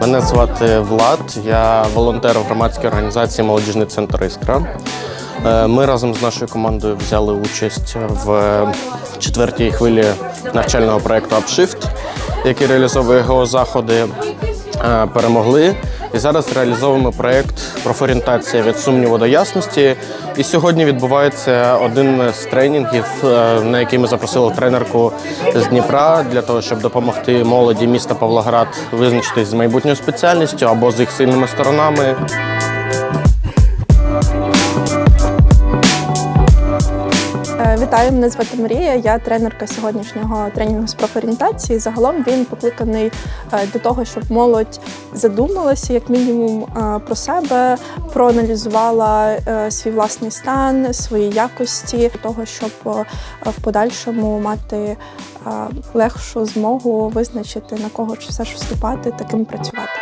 Мене звати Влад, я волонтер в громадській організації Молодіжний центр Іскра. Е, Ми разом з нашою командою взяли участь в четвертій хвилі навчального проєкту Upshift, який реалізовує його заходи. Е, Перемогли. І зараз реалізовуємо проєкт профорієнтація від сумніву до ясності. І сьогодні відбувається один з тренінгів, е, на який ми запросили тренерку з Дніпра для того, щоб допомогти молоді міста Павлоград визначитись з майбутньою спеціальністю або з їх сильними сторонами. Вітаю, мене звати Марія. Я тренерка сьогоднішнього тренінгу з профорієнтації. Загалом він покликаний е, для того, щоб молодь задумалася як мінімум е, про себе, проаналізувала е, свій власний стан, свої якості, для того, щоб в подальшому мати легшу змогу визначити на кого ж все ж вступати, таким працювати.